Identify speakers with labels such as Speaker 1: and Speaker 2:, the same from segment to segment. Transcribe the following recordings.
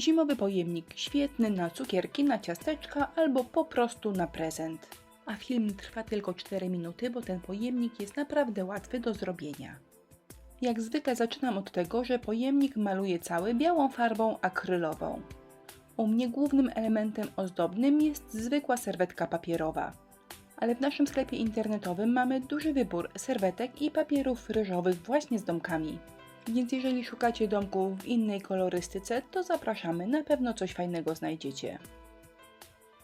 Speaker 1: Zimowy pojemnik świetny na cukierki, na ciasteczka albo po prostu na prezent. A film trwa tylko 4 minuty, bo ten pojemnik jest naprawdę łatwy do zrobienia. Jak zwykle zaczynam od tego, że pojemnik maluję cały białą farbą akrylową. U mnie głównym elementem ozdobnym jest zwykła serwetka papierowa. Ale w naszym sklepie internetowym mamy duży wybór serwetek i papierów ryżowych właśnie z domkami. Więc jeżeli szukacie domków w innej kolorystyce, to zapraszamy, na pewno coś fajnego znajdziecie.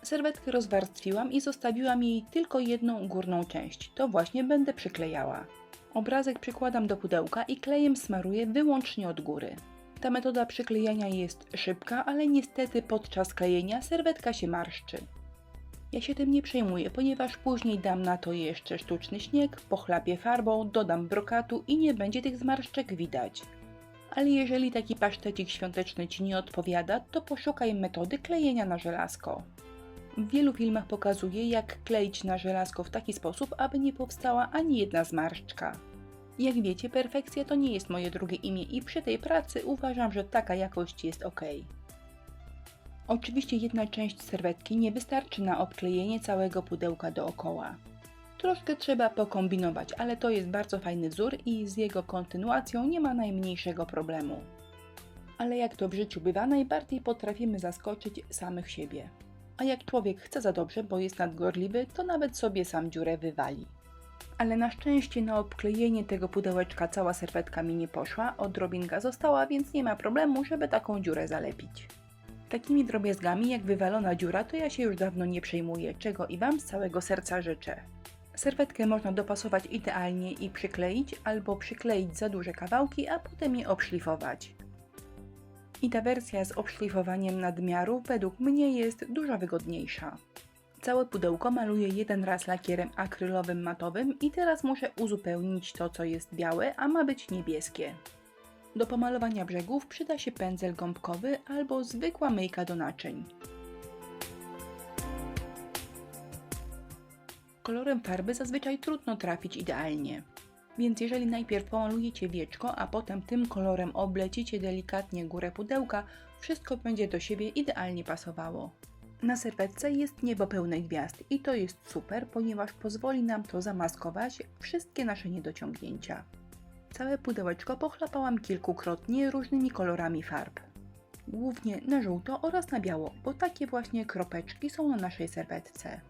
Speaker 1: Serwetkę rozwarstwiłam i zostawiłam jej tylko jedną górną część. To właśnie będę przyklejała. Obrazek przykładam do pudełka i klejem smaruję wyłącznie od góry. Ta metoda przyklejania jest szybka, ale niestety podczas klejenia serwetka się marszczy. Ja się tym nie przejmuję, ponieważ później dam na to jeszcze sztuczny śnieg, pochlapię farbą, dodam brokatu i nie będzie tych zmarszczek widać. Ale jeżeli taki pasztecik świąteczny Ci nie odpowiada, to poszukaj metody klejenia na żelazko. W wielu filmach pokazuję, jak kleić na żelazko w taki sposób, aby nie powstała ani jedna zmarszczka. Jak wiecie, perfekcja to nie jest moje drugie imię i przy tej pracy uważam, że taka jakość jest ok. Oczywiście jedna część serwetki nie wystarczy na obklejenie całego pudełka dookoła. Troszkę trzeba pokombinować, ale to jest bardzo fajny wzór i z jego kontynuacją nie ma najmniejszego problemu. Ale jak to w życiu bywa, najbardziej potrafimy zaskoczyć samych siebie. A jak człowiek chce za dobrze, bo jest nadgorliwy, to nawet sobie sam dziurę wywali. Ale na szczęście na obklejenie tego pudełeczka cała serwetka mi nie poszła, odrobinka została, więc nie ma problemu, żeby taką dziurę zalepić. Takimi drobiazgami jak wywalona dziura to ja się już dawno nie przejmuję, czego i Wam z całego serca życzę. Serwetkę można dopasować idealnie i przykleić, albo przykleić za duże kawałki, a potem je obszlifować. I ta wersja z obszlifowaniem nadmiaru według mnie jest dużo wygodniejsza. Całe pudełko maluję jeden raz lakierem akrylowym matowym i teraz muszę uzupełnić to, co jest białe, a ma być niebieskie. Do pomalowania brzegów przyda się pędzel gąbkowy albo zwykła myjka do naczyń. Kolorem farby zazwyczaj trudno trafić idealnie. Więc jeżeli najpierw pomalujecie wieczko, a potem tym kolorem oblecicie delikatnie górę pudełka, wszystko będzie do siebie idealnie pasowało. Na serwetce jest niebo pełne gwiazd i to jest super, ponieważ pozwoli nam to zamaskować wszystkie nasze niedociągnięcia. Całe pudełeczko pochlapałam kilkukrotnie różnymi kolorami farb. Głównie na żółto oraz na biało, bo takie właśnie kropeczki są na naszej serwetce.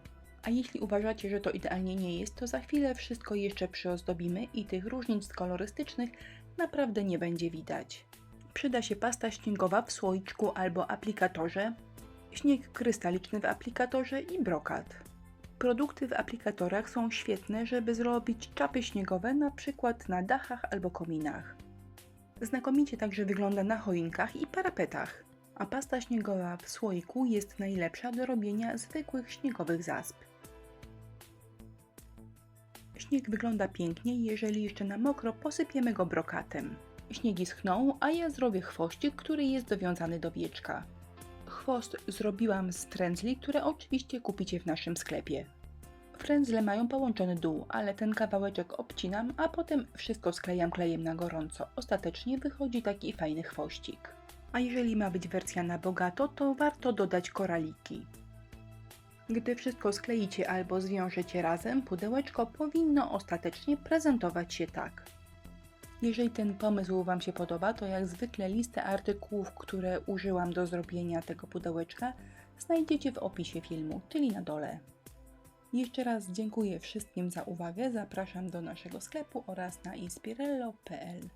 Speaker 1: A jeśli uważacie, że to idealnie nie jest, to za chwilę wszystko jeszcze przyozdobimy i tych różnic kolorystycznych naprawdę nie będzie widać. Przyda się pasta śniegowa w słoiczku albo aplikatorze, śnieg krystaliczny w aplikatorze i brokat. Produkty w aplikatorach są świetne, żeby zrobić czapy śniegowe na przykład na dachach albo kominach. Znakomicie także wygląda na choinkach i parapetach, a pasta śniegowa w słoiku jest najlepsza do robienia zwykłych śniegowych zasp. Śnieg wygląda pięknie, jeżeli jeszcze na mokro posypiemy go brokatem. Śniegi schną, a ja zrobię chwościk, który jest dowiązany do wieczka. Chwost zrobiłam z frędzli, które oczywiście kupicie w naszym sklepie. Frędzle mają połączony dół, ale ten kawałeczek obcinam, a potem wszystko sklejam klejem na gorąco. Ostatecznie wychodzi taki fajny chwościk. A jeżeli ma być wersja na bogato, to warto dodać koraliki. Gdy wszystko skleicie albo zwiążecie razem, pudełeczko powinno ostatecznie prezentować się tak. Jeżeli ten pomysł Wam się podoba, to jak zwykle listę artykułów, które użyłam do zrobienia tego pudełeczka, znajdziecie w opisie filmu, czyli na dole. Jeszcze raz dziękuję wszystkim za uwagę, zapraszam do naszego sklepu oraz na inspirello.pl.